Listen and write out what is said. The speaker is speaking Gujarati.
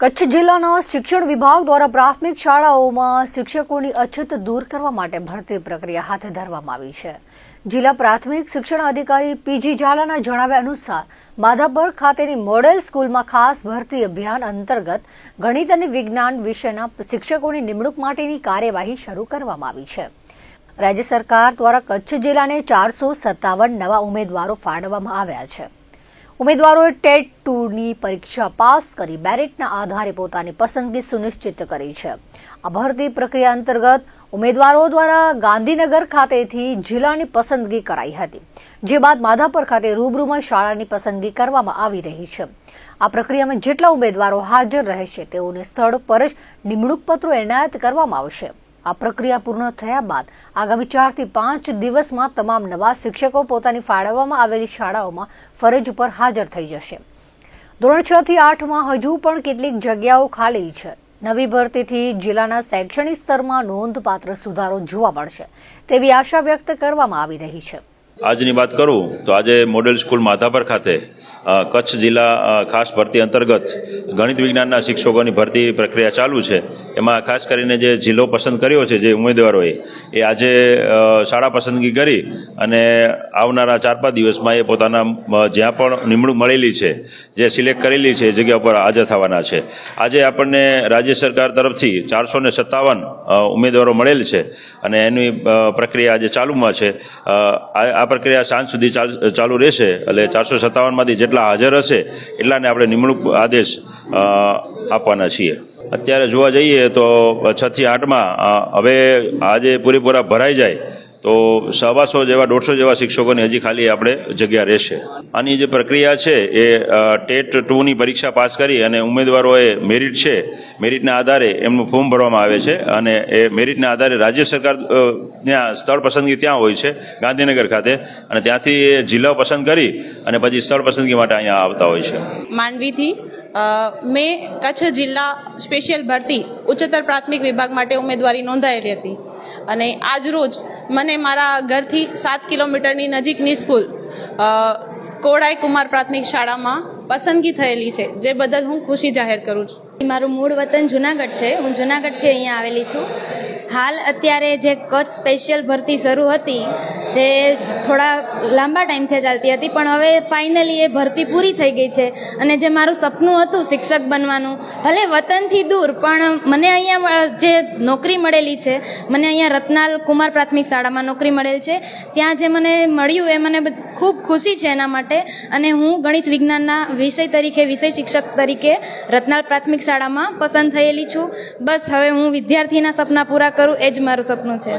કચ્છ જિલ્લાના શિક્ષણ વિભાગ દ્વારા પ્રાથમિક શાળાઓમાં શિક્ષકોની અછત દૂર કરવા માટે ભરતી પ્રક્રિયા હાથ ધરવામાં આવી છે. જિલ્લા પ્રાથમિક શિક્ષણ અધિકારી પીજી ઝાલાના જણાવ્યા અનુસાર, માધાપર ખાતેની મોડેલ સ્કૂલમાં ખાસ ભરતી અભિયાન અંતર્ગત ગણિત અને વિજ્ઞાન વિષયના શિક્ષકોની નિમણૂક માટેની કાર્યવાહી શરૂ કરવામાં આવી છે. રાજ્ય સરકાર દ્વારા કચ્છ જિલ્લાને ચારસો સત્તાવન નવા ઉમેદવારો ફાળવવામાં આવ્યા છે. ઉમેદવારોએ ટેટ ટુની પરીક્ષા પાસ કરી મેરિટના આધારે પોતાની પસંદગી સુનિશ્ચિત કરી છે. આ ભરતી પ્રક્રિયા અંતર્ગત ઉમેદવારો દ્વારા ગાંધીનગર ખાતેથી જિલ્લાની પસંદગી કરાઈ હતી, જે બાદ માધાપર ખાતે રૂબરૂમાં શાળાની પસંદગી કરવામાં આવી રહી છે. આ પ્રક્રિયામાં જેટલા ઉમેદવારો હાજર રહેશે તેઓને સ્થળ પર જ નિમણૂક પત્રો એનાયત કરવામાં આવશે. આ પ્રક્રિયા પૂર્ણ થયા બાદ આગામી ચારથી પાંચ દિવસમાં તમામ નવા શિક્ષકો પોતાની ફાળવવામાં આવેલી શાળાઓમાં ફરજ ઉપર હાજર થઈ જશે. ધોરણ છ થી આઠમાં હજુ પણ કેટલીક જગ્યાઓ ખાલી છે. નવી ભરતીથી જિલ્લાના શૈક્ષણિક સ્તરમાં નોંધપાત્ર સુધારો જોવા મળશે તેવી આશા વ્યક્ત કરવામાં આવી રહી છે. આજની વાત કરું તો આજે મોડેલ સ્કૂલ માધાપર ખાતે કચ્છ જિલ્લા ખાસ ભરતી અંતર્ગત ગણિત વિજ્ઞાનના શિક્ષકોની ભરતી પ્રક્રિયા ચાલુ છે. એમાં ખાસ કરીને જે જિલ્લો પસંદ કર્યો છે, જે ઉમેદવારોએ, એ આજે શાળા પસંદગી કરી અને આવનારા ચાર પાંચ દિવસમાં એ પોતાના જ્યાં પણ નિમણૂક મળેલી છે, જે સિલેક્ટ કરેલી છે, એ જગ્યા પર હાજર થવાના છે. આજે આપણને રાજ્ય સરકાર તરફથી ચારસો ને સત્તાવન ઉમેદવારો મળેલ છે અને એની પ્રક્રિયા આજે ચાલુમાં છે. આ આ પ્રક્રિયા સાંજ સુધી ચાલ- રહેશે. એટલે ચારસો સત્તાવનમાંથી જેટલા હાજર હશે, એટલાને આપણે નિમણૂક આદેશ આપવાના છીએ. અત્યારે જોવા જઈએ તો છથી આઠમાં હવે આજે પૂરેપૂરા ભરાઈ જાય. તો સવાસો જેવા, દોઢસો જેવા શિક્ષકોની હજી ખાલી આપણે જગ્યા રહેશે. આની જે પ્રક્રિયા છે એ ટેટ ટુની પરીક્ષા પાસ કરી અને ઉમેદવારોએ મેરિટ છે, મેરિટના આધારે એમનું ફોર્મ ભરવામાં આવે છે અને એ મેરિટના આધારે રાજ્ય સરકાર ત્યાં સ્થળ પસંદગી ત્યાં હોય છે, ગાંધીનગર ખાતે. અને ત્યાંથી એ જિલ્લાઓ પસંદ કરી અને પછી સ્થળ પસંદગી માટે અહીંયા આવતા હોય છે. માંડવીથી મેં કચ્છ જિલ્લા સ્પેશિયલ ભરતી ઉચ્ચતર પ્રાથમિક વિભાગ માટે ઉમેદવારી નોંધાયેલી હતી. અને આજરોજ મને મારા ઘરથી સાત કિલોમીટરની નજીકની સ્કૂલ કોડાઈ કુમાર પ્રાથમિક શાળામાં પસંદગી થયેલી છે, જે બદલ હું ખુશી જાહેર કરું છું. મારું મૂળ વતન જુનાગઢ છે. હું જુનાગઢથી અહીંયા આવેલી છું. હાલ અત્યારે જે કચ્છ સ્પેશિયલ ભરતી શરૂ હતી જે થોડા લાંબા ટાઈમથી ચાલતી હતી, પણ હવે ફાઇનલી એ ભરતી પૂરી થઈ ગઈ છે. અને જે મારું સપનું હતું શિક્ષક બનવાનું, ભલે વતનથી દૂર, પણ મને અહીંયા જે નોકરી મળેલી છે, મને અહીંયા રત્નાલ કુમાર પ્રાથમિક શાળામાં નોકરી મળેલ છે, ત્યાં જે મને મળ્યું એ મને ખૂબ ખુશી છે એના માટે. અને હું ગણિત વિજ્ઞાનના વિષય તરીકે, વિષય શિક્ષક તરીકે રત્નાલ પ્રાથમિક શાળામાં પસંદ થયેલી છું. બસ હવે હું વિદ્યાર્થીના સપના પૂરા કરું, એ જ મારું સપનું છે.